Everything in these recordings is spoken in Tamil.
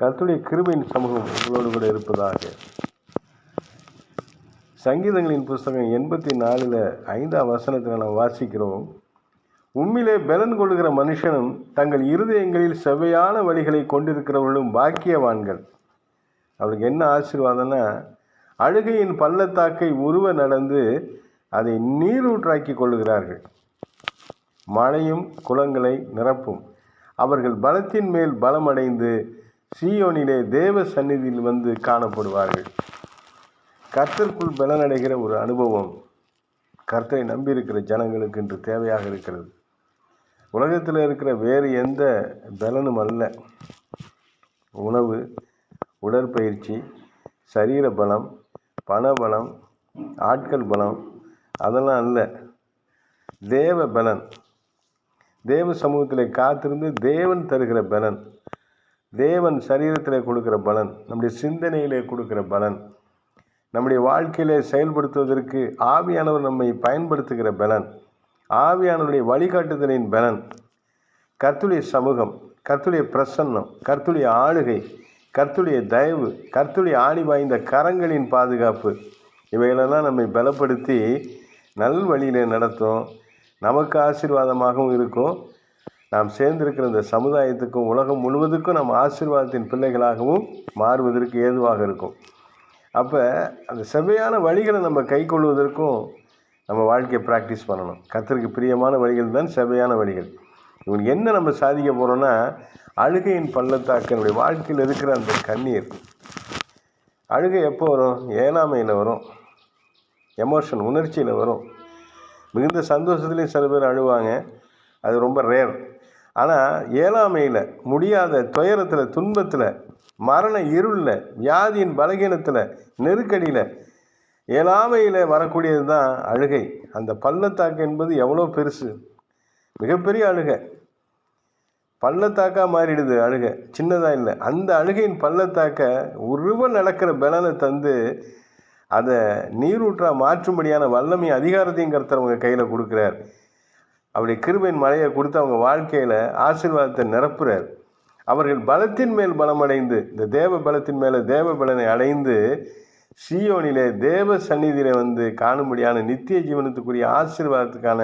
கர்த்தருடைய கிருபையின் சமூகம் உங்களோடு கூட இருப்பதாக. சங்கீதங்களின் புஸ்தகம் எண்பத்தி நாலில் ஐந்தாம் வசனத்தில் நாம் வாசிக்கிறோம். உம்மிலே பலன் கொள்கிற மனுஷனும் தங்கள் இருதயங்களில் செவ்வையான வழிகளை கொண்டிருக்கிறவர்களும் பாக்கியவான்கள். அவருக்கு என்ன ஆசீர்வாதம்னா அழுகையின் பள்ளத்தாக்கை உருவ நடந்து அதை நீரூற்றாக்கி கொள்ளுகிறார்கள். மழையும் குளங்களை நிரப்பும். அவர்கள் பலத்தின் மேல் பலமடைந்து சீயோனிலே தேவ சந்நிதியில் வந்து காணப்படுவார்கள். கர்த்தருக்குள் பலனடைகிற ஒரு அனுபவம் கர்த்தரை நம்பியிருக்கிற ஜனங்களுக்கு இன்று தேவையாக இருக்கிறது. உலகத்தில் இருக்கிற வேறு எந்த பலனும் அல்ல. உணவு உடற்பயிற்சி சரீர பலம் பண பலம் ஆட்கள் பலம் அதெல்லாம் அல்ல. தேவ பலன். தேவ சமூகத்தில் காத்திருந்து தேவன் தருகிற பலன். தேவன் சரீரத்தில் கொடுக்குற பலன் நம்முடைய சிந்தனையிலே கொடுக்குற பலன் நம்முடைய வாழ்க்கையிலே செயல்படுத்துவதற்கு ஆவியானவர் நம்மை பயன்படுத்துகிற பலன் ஆவியானவருடைய வழிகாட்டுதலின் பலன் கர்த்துடைய சமூகம் கர்த்துடைய பிரசன்னம் கர்த்துடைய ஆளுகை கர்த்துடைய தயவு கர்த்துடைய ஆணி வாய்ந்த கரங்களின் பாதுகாப்பு இவைகளெல்லாம் நம்மை பலப்படுத்தி நல் வழியில் நடத்தும். நமக்கு ஆசீர்வாதமாகவும் இருக்கும். நாம் சேர்ந்திருக்கிற இந்த சமுதாயத்துக்கும் உலகம் முழுவதுக்கும் நம்ம ஆசீர்வாதத்தின் பிள்ளைகளாகவும் மாறுவதற்கு ஏதுவாக இருக்கும். அப்போ அந்த செவ்வையான வழிகளை நம்ம கை கொள்வதற்கும் நம்ம வாழ்க்கையை ப்ராக்டிஸ் பண்ணணும். கத்திற்கு பிரியமான வழிகள் தான் செவ்வையான வழிகள். இவங்க என்ன நம்ம சாதிக்க போகிறோன்னா அழுகையின் பள்ளத்தாக்கனுடைய வாழ்க்கையில் இருக்கிற அந்த கண்ணீர். அழுகை எப்போ வரும்? ஏனாமையில் வரும். எமோஷன் உணர்ச்சியில் வரும். மிகுந்த சந்தோஷத்துலேயும் சில பேர் அழுவாங்க. அது ரொம்ப ரேர் ஆனால் ஏழாமையில் முடியாத துயரத்தில் துன்பத்தில் மரண இருளில் வியாதியின் பலகீனத்தில் நெருக்கடியில் ஏழாமையில் வரக்கூடியது தான் அழுகை. அந்த பள்ளத்தாக்கு என்பது எவ்வளோ பெருசு. மிகப்பெரிய அழுகை. பள்ளத்தாக்காக மாறிடுது அழுகை. சின்னதாக இல்லை. அந்த அழுகையின் பள்ளத்தாக்க உருவ நடக்கிற பலனை தந்து அதை நீரூற்றாக மாற்றும்படியான வல்லமை அதிகாரத்தையும் கருத்தர் அவங்க கையில் கொடுக்குறார். அப்படி கிருபையின் மலையை கொடுத்து அவங்க வாழ்க்கையில் ஆசீர்வாதத்தை நிரப்புறார். அவர்கள் பலத்தின் மேல் பலமடைந்து இந்த தேவ பலத்தின் மேலே தேவ பலனை அடைந்து சியோனிலே தேவ சந்நிதியில் வந்து காணும்படியான நித்திய ஜீவனத்துக்குரிய ஆசீர்வாதத்துக்கான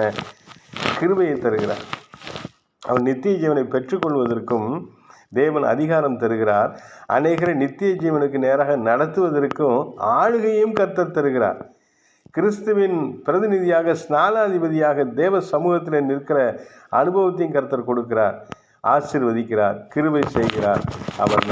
கிருபையை தருகிறார். அவன் நித்திய ஜீவனை பெற்றுக்கொள்வதற்கும் தேவன் அதிகாரம் தருகிறார். அநேகரை நித்திய ஜீவனுக்கு நேராக நடத்துவதற்கும் ஆளுகையும் கர்த்தர் தருகிறார். கிறிஸ்துவின் பிரதிநிதியாக ஸ்நானாதிபதியாக தேவ சமூகத்தில் நிற்கிற அனுபவத்தையும் கர்த்தர் கொடுக்கிறார் ஆசிர்வதிக்கிறார் கிருபை செய்கிறார். அவர்